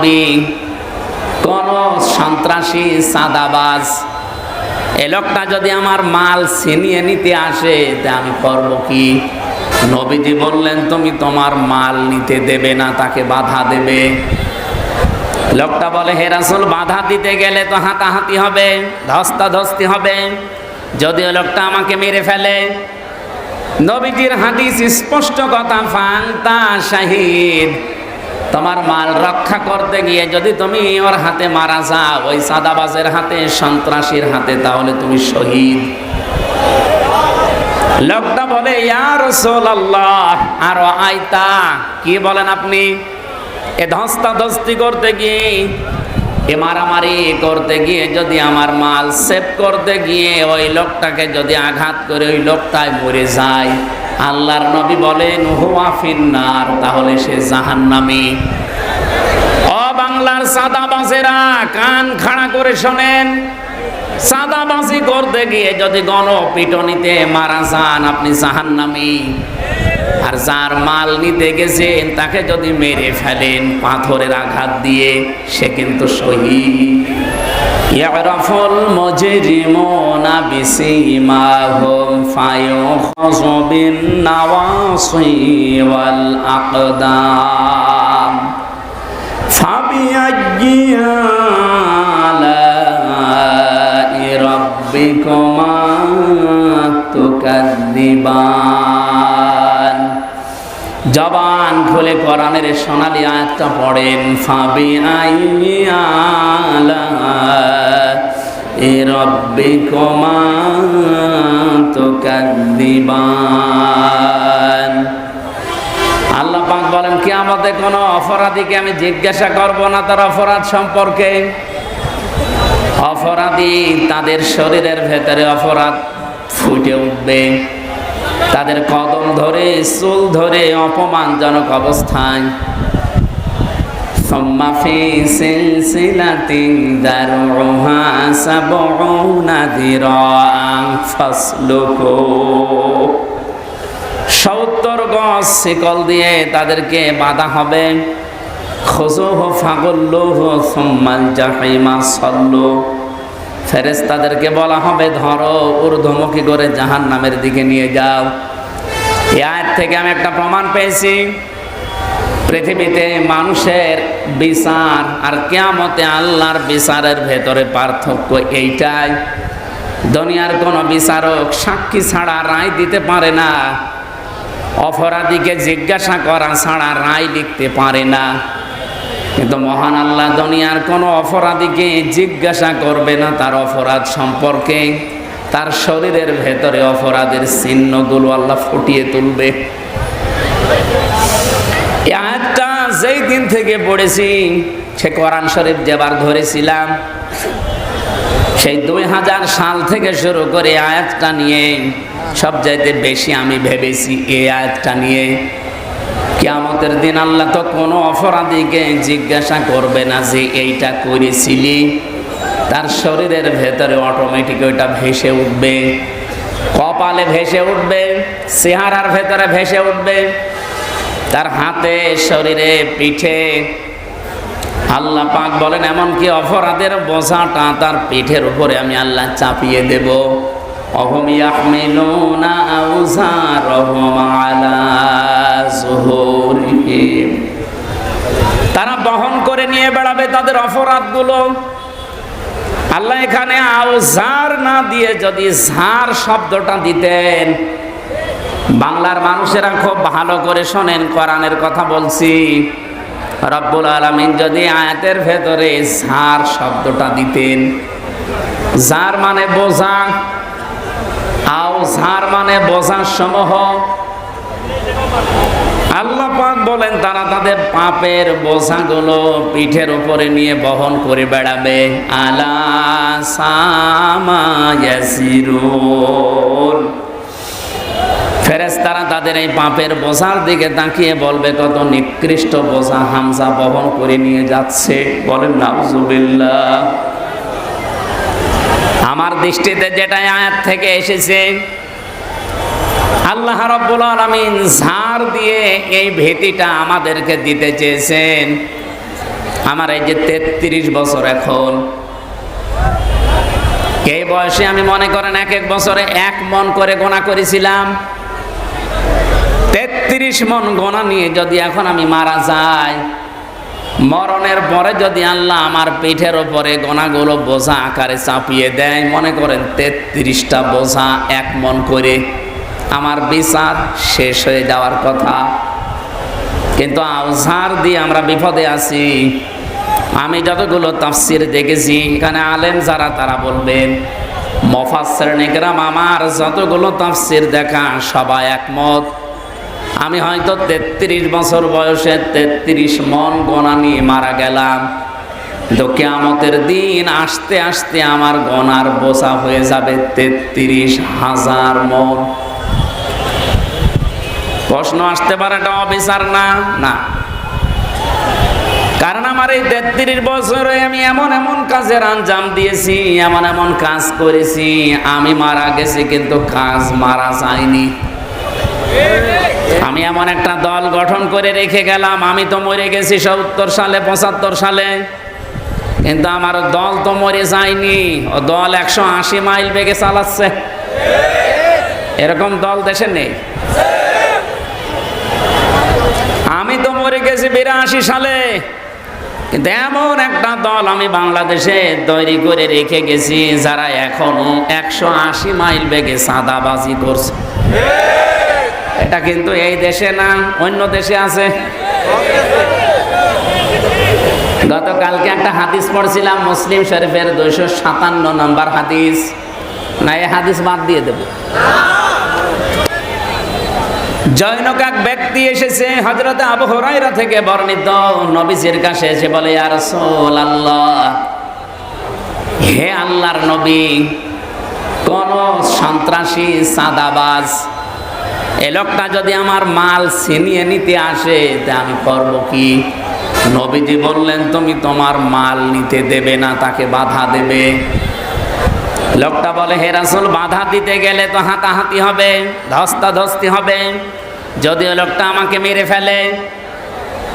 নবী কোন সন্ত্রাসী সাদাবাজ এ লোকটা যদি আমার মাল ছিনিয়ে নিতে আসে, তা আমি করব কি? নবীজি বললেন, তুমি তোমার মাল নিতে দেবে না, তাকে বাধা দেবে। লোকটা বলে, হে রাসূল, বাধা দিতে গেলে তো হাতাহাতি হবে, ধস্তাধস্তি হবে। যদি ওই লোকটা আমাকে মেরে ফেলে। নবীজির হাদিস স্পষ্ট কথা, ফান্তা শাহিদ তোমার মাল রক্ষা করতে গিয়ে যদি তুমি ওর হাতে মারা যাও, ওই সাদাবাজের হাতে, সন্ত্রাসীর হাতে, তাহলে তুমি শহীদ। লোকটা বলে ইয়ার আল্লাহ আর আইতা কি বলেন আপনি? এ ধস্তা ধস্তি করতে গিয়ে, এ মারামারি করতে গিয়ে, যদি আমার মাল সেভ করতে গিয়ে, ওই লোকটাকে যদি আঘাত করে, ওই লোকটাই মরে যায়। আল্লাহর নবী বলেন, হুয়া তাহলে সে জাহান্নামী। অ বাংলার সাদা বাসেরা কান খাড়া করে শোনেন। সাদাবাসি করতে গিয়ে যদি গণপিটনিতে মারা যান, আপনি জাহান্নামী। আর যার মাল নিতে গেছেন, তাকে যদি মেরে ফেলেন, পাথরের আঘাত দিয়ে, সে কিন্তু শহীদ। يعرف المجرمون بسيماهم فيؤخذ بالنواصي والأقدام فبأي آلاء ربكما تكذبان؟ জবান খুলে কোরআনের সোনালী আয়াতটা পড়েন ফাবি আইয়ালা এ রব্বি কমা তুকাদ্দিবান আল্লাহ পাক বলেন কি আমাদের কোনো অপরাধীকে আমি জিজ্ঞাসা করব না তার অপরাধ সম্পর্কে। অপরাধী তাদের শরীরের ভেতরে অপরাধ ফুটে উঠবে। তাদের কদম ধরে চুল ধরে অপমানজনক অবস্থায় ثم في سلسلة ذرعها سبعون ذراعا فاسلكوه সত্তর গজ শিকল দিয়ে তাদেরকে বাঁধা হবে খোঁজোহ ফাগল্লোহ সম্মান জাহিমা সল্লো ফেরেস্তাদেরকে বলা হবে, ধরো ঊর্ধ্বমুখী করে জাহান নামের দিকে নিয়ে যাও। এ আয়াত থেকে আমি একটা প্রমাণ পেয়েছি। পৃথিবীতে মানুষের বিচার আর কেয়ামতে আল্লাহর বিচারের ভেতরে পার্থক্য এইটাই। দুনিয়ার কোনো বিচারক সাক্ষী ছাড়া রায় দিতে পারে না। অপরাধীকে জিজ্ঞাসা করা ছাড়া রায় লিখতে পারে না। কিন্তু মহান আল্লাহ দুনিয়ার কোনো অপরাধীকে জিজ্ঞাসা করবে না তার অপরাধ সম্পর্কে। তার শরীরের ভেতরে অপরাধের চিহ্নগুলো আল্লাহ ফুটিয়ে তুলবে। আয়াতটা যেই দিন থেকে পড়েছি, সে কোরআন শরীফ যেবার ধরেছিলাম, সেই দুই হাজার সাল থেকে শুরু করে আয়াতটা নিয়ে সব চাইতে বেশি আমি ভেবেছি এই আয়াতটা নিয়ে। কিয়ামতের দিন আল্লাহ তো কোনো অপরাধীকে জিজ্ঞাসা করবে না যে এইটা করেছিলি। তার শরীরের ভেতরে অটোমেটিক ওইটা ভেসে উঠবে। কপালে ভেসে উঠবে, চেহারার ভেতরে ভেসে উঠবে। তার হাতে, শরীরে, পিঠে। আল্লাহ পাক বলেন, এমনকি অপরাধের বোঝাটা তার পিঠের উপরে আমি আল্লাহ চাপিয়ে দেব। অহম ইয়াহমিলুনা আউজারহুম আলা যুহুরিহিম তারা বহন করে নিয়ে বেড়াবে তাদের অপরাধগুলো। আল্লাহ এখানে আউজার না দিয়ে যদি ঝার শব্দটা দিতেন, বাংলার মানুষেরা খুব ভালো করে শোনেন, কোরআনের কথা বলছি। রব্বুল আলমিন যদি আয়াতের ভেতরে ঝার শব্দটা দিতেন, ঝার মানে বোঝা আও ঝার মানে বোঝার সমূহ। আল্লাহ পাক বলেন, তারা তাদের পাপের বোঝাগুলো পিঠের উপরে নিয়ে বহন করে বেড়াবে। আলা সামায়াসিরুন ফেরেস্তারা তাদের এই পাপের বোঝার দিকে তাকিয়ে বলবে, কত নিকৃষ্ট বোঝা হামজা বহন করে নিয়ে যাচ্ছে। বলেন, নাউজুবিল্লাহ। আমার দৃষ্টিতে যেটা আয়াত থেকে এসেছে, আল্লাহ রব্বুল আলমিন ঝাড় দিয়ে এই ভীতিটা আমাদেরকে দিতে চেয়েছেন। আমার এই যে তেত্রিশ বছর এখন, এই বয়সে আমি মনে করেন এক এক বছরে এক মন করে গোনা করেছিলাম। তেত্রিশ মন গোনা নিয়ে যদি এখন আমি মারা যাই মরণের পরে যদি আল্লাহ আমার পিঠের ওপরে গোনাগুলো বোঝা আকারে চাপিয়ে দেয়, মনে করেন তেত্রিশটা বোঝা এক মন করে আমার বিচার শেষ হয়ে যাওয়ার কথা। কিন্তু আউঝার দিয়ে আমরা বিপদে আছি। আমি যতগুলো তাফসির দেখেছি, এখানে আলেম যারা, তারা বলবেন মফাসের নিকরাম, আমার যতগুলো তাফসির দেখা সবাই একমত। আমি হয়তো তেত্রিশ বছর বয়সে তেত্রিশ মন গোনা নিয়ে মারা গেলাম। কিন্তু কেয়ামতের দিন আসতে আসতে আমার গনার বোঝা হয়ে যাবে তেত্রিশ হাজার মন। প্রশ্ন আসতে পারে এটা অবিচার না? না। কারণ আমার এই তেত্রিশ বছরে আমি এমন এমন কাজের আঞ্জাম দিয়েছি, এমন এমন কাজ করেছি, আমি মারা গেছি কিন্তু কাজ মারা যায়নি। আমি এমন একটা দল গঠন করে রেখে গেলাম, আমি তো মরে গেছি সত্তর সালে, পঁচাত্তর সালে। কিন্তু আমার দল তো মরে যায়নি, ও দল একশো আশি মাইল বেগে চালাচ্ছে। এরকম দল দেশে নেই। আমি তো মরে গেছি বিরাশি সালে, কিন্তু এমন একটা দল আমি বাংলাদেশে তৈরি করে রেখে গেছি, যারা এখনও একশো আশি মাইল বেগে সাদাবাজি করছে। এটা কিন্তু এই দেশে না, অন্য দেশে আছে। গতকালকে একটা হাদিস পড়ছিলাম, মুসলিম শরীফের দুইশো সাতান্ন নম্বর হাদিস। না, এই হাদিস বাদ দিয়ে দেব। জৈনক এক ব্যক্তি এসেছে হজরত আবু হরাইরা থেকে বর্ণিত। নবীজির কাছে এসে বলে আর সোল আল্লাহ হে আল্লাহর নবী, কোন সন্ত্রাসী, সাদাবাজ এ লোকটা যদি আমার মাল ছিনিয়ে নিতে আসে, তা আমি করব কি? নবীজি বললেন, তুমি তোমার মাল নিতে দেবে না, তাকে বাধা দেবে। লোকটা বলে, হে রাসুল, বাধা দিতে গেলে তো হাতাহাতি হবে, ধস্তাধস্তি হবে। যদিও লোকটা আমাকে মেরে ফেলে।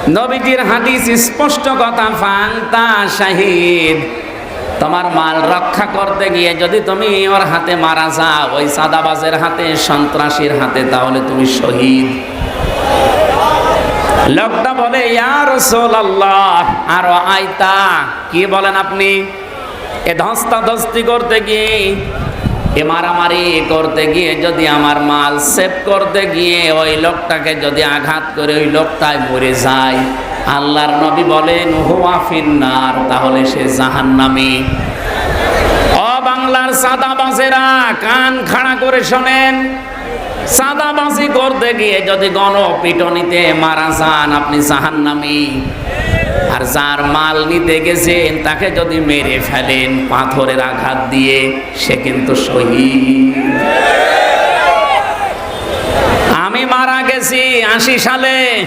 নবীজির হাদিস স্পষ্ট কথা, ফান্তা শাহিদ। তোমার মাল রক্ষা করতে গিয়ে যদি তুমি ওর হাতে মারা যাও, ওই সাদাবাজের হাতে, সন্ত্রাসীর হাতে, তাহলে তুমি শহীদ। লোকটা বলে ইয়ার আল্লাহ আর আইতা কি বলেন আপনি? এ ধস্তা ধস্তি করতে গিয়ে, এ মারামারি করতে গিয়ে যদি আমার মাল সেভ করতে গিয়ে ওই লোকটাকে যদি আঘাত করে ওই লোকটায় মরে যায়। আল্লাহর নবী বলেন, হুয়া ফিন্নার তাহলে সে জাহান্নামী। অ বাংলার সাদা সাদাবাজেরা, কান খাড়া করে শোনেন। সাদাবাজি করতে গিয়ে যদি গণপিটনিতে মারা যান, আপনি জাহান জাহান্নামী। আর যার মাল নিতে গেছেন, তাকে যদি মেরে ফেলেন, পাথরের আঘাত দিয়ে, সে কিন্তু শহীদ। আমি মারা গেছি আশি সালে।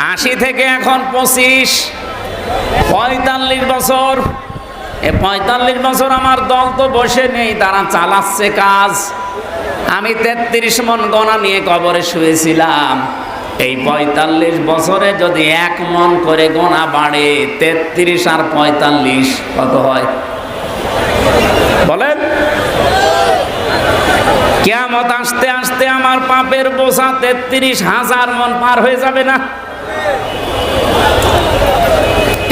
আশি থেকে এখন পঁচিশ। পঁয়তাল্লিশ বছর। এ পঁয়তাল্লিশ বছর আমার দল তো বসে নেই, তারা চালাচ্ছে কাজ। আমি তেত্রিশ মন গণা নিয়ে কবরে শুয়েছিলাম। এই পঁয়তাল্লিশ বছরে যদি এক মন করে গোনা বাড়ে, তেত্রিশ আর পঁয়তাল্লিশ কত হয়? বলেন। কেমত আসতে আসতে আমার পাপের বোঝা তেত্রিশ হাজার মন পার হয়ে যাবে না?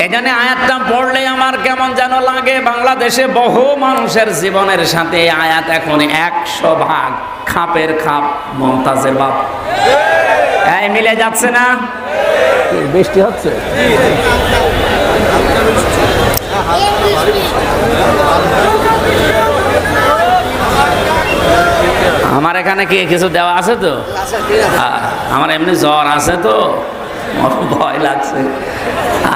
এখানে আয়াতটা পড়লে আমার কেমন যেন লাগে বাংলাদেশে বহু মানুষের জীবনের সাথে আয়াত এখন একশো ভাগ খাপের খাপ মমতাজের বাপ। এই মিলে যাচ্ছে না? বৃষ্টি হচ্ছে। আমার এখানে কি কিছু দেওয়া আছে তো? আমার এমনি জ্বর আছে তো। ভয় লাগছে।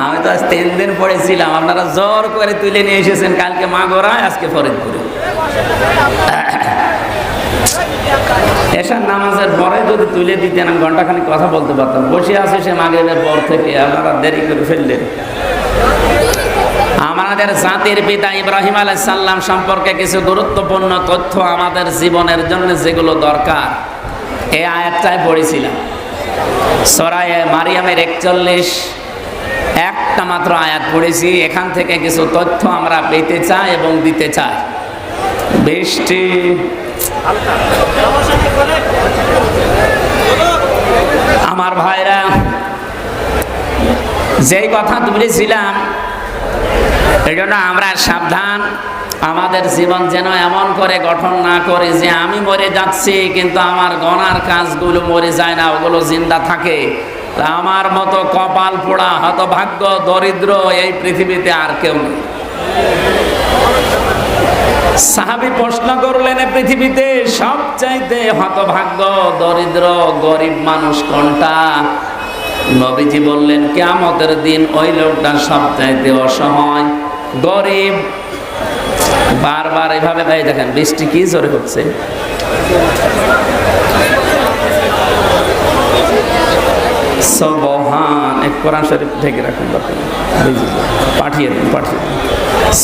আমি তো আজ তিন দিন পড়েছিলাম, আপনারা জ্বর করে তুলে নিয়ে এসেছেন, কালকে মা গোড়ায়, আজকে ফরিদপুরে। এসার নামাজের পরে যদি তুলে দিতেন, আমি ঘন্টাখানি কথা বলতে পারতাম। বসে আছে সে মাগের পর থেকে, আপনারা দেরি করে ফেললেন। আমাদের জাতির পিতা ইব্রাহিম আলাইসাল্লাম সম্পর্কে কিছু গুরুত্বপূর্ণ তথ্য আমাদের জীবনের জন্য যেগুলো দরকার, এই আয়াতটায় পড়েছিলাম। সরায়ে মারিয়ামের একচল্লিশ। একটা মাত্র আয়াত পড়েছি, এখান থেকে কিছু তথ্য আমরা পেতে চাই এবং দিতে চাই। বৃষ্টি। আমার ভাইরা, যেই কথা তুলেছিলাম এই জন্য আমরা সাবধান। আমাদের জীবন যেন এমন করে গঠন না করে যে আমি মরে যাচ্ছি, কিন্তু আমার গনার কাজগুলো মরে যায় না, ওগুলো জিন্দা থাকে। আমার মতো কপাল পোড়া, হতভাগ্য, দরিদ্র এই পৃথিবীতে আর কেউ নেই। সাহাবি প্রশ্ন করলেন পৃথিবীতে সবচাইতে হতভাগ্য, দরিদ্র, গরিব মানুষ কোনটা? নবীজি বললেন কেমতের দিন ওই লোকটা সবচাইতে অসহায়। গরিব। বারবার এভাবে ভাই দেখেন, বৃষ্টি কি জোরে হচ্ছে। সবহান এক কোরআন শরীফ ঢেকে রাখুন পাঠিয়ে দিন পাঠিয়ে দিন।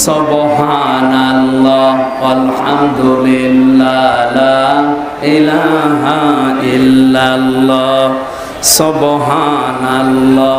সবহান আল্লাহ, আলহামদুলিল্লাহ, লা ইলাহা ইল্লাল্লাহ। সবহান আল্লাহ।